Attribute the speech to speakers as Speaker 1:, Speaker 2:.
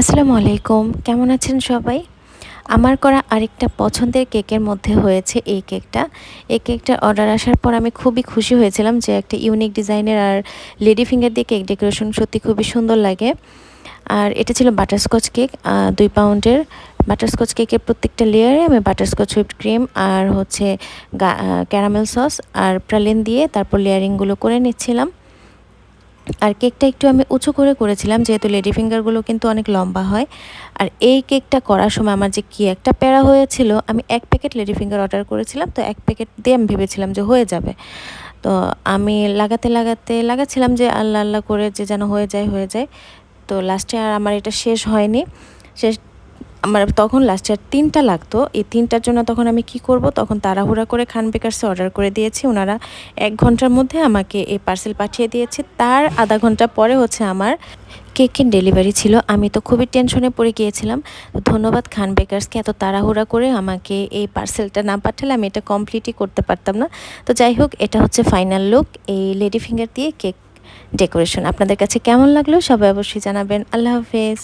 Speaker 1: আসসালামু আলাইকুম। কেমন আছেন সবাই? আমার করা আরেকটা পছন্দের কেকের মধ্যে হয়েছে এই কেকটা। এই কেকটার অর্ডার আসার পর আমি খুবই খুশি হয়েছিলাম যে একটা ইউনিক ডিজাইনের আর লেডি ফিঙ্গার দিয়ে কেক ডেকোরেশন সত্যি খুবই সুন্দর লাগে। আর এটা ছিল বাটারস্কচ কেক দুই পাউন্ডের। বাটারস্কচ কেকের প্রত্যেকটা লেয়ারে আমি বাটারস্কচ হুইপড ক্রিম আর হচ্ছে ক্যারামেল সস আর প্রালিন দিয়ে তারপর লেয়ারিংগুলো করে নিচ্ছিলাম। আর কেকটা একটু আমি উঁচু করে করেছিলাম, যেহেতু লেডি ফিঙ্গারগুলো কিন্তু অনেক লম্বা হয়। আর এই কেকটা করার সময় আমার যে কী একটা প্যারা হয়েছিল, আমি এক প্যাকেট লেডি ফিঙ্গার অর্ডার করেছিলাম, তো এক প্যাকেট দিয়ে আমি ভেবেছিলাম যে হয়ে যাবে। তো আমি লাগাতে লাগাতে লাগাচ্ছিলাম যে আল্লাহ আল্লাহ করে যে যেন হয়ে যায় হয়ে যায়। তো লাস্টে আর আমার এটা শেষ হয়নি। শেষ আমার তখন লাস্ট ইয়ার তিনটা লাগতো। এই তিনটার জন্য তখন আমি কি করব? তখন তাড়াহুড়া করে খান বেকার্সে অর্ডার করে দিয়েছি। ওনারা এক ঘণ্টার মধ্যে আমাকে এই পার্সেল পাঠিয়ে দিয়েছে। তার আধা ঘণ্টা পরে হচ্ছে আমার কেকের ডেলিভারি ছিল। আমি তো খুবই টেনশনে পড়ে গিয়েছিলাম। ধন্যবাদ খান বেকার্সকে এত তাড়াহুড়া করে আমাকে এই পার্সেলটা না পাঠালে আমি এটা কমপ্লিটই করতে পারতাম না। তো যাই হোক, এটা হচ্ছে ফাইনাল লুক এই লেডি ফিঙ্গার দিয়ে কেক ডেকোরেশন আপনাদের কাছে কেমন লাগল? সবাই অবশ্যই জানাবেন। আল্লাহ হাফেজ।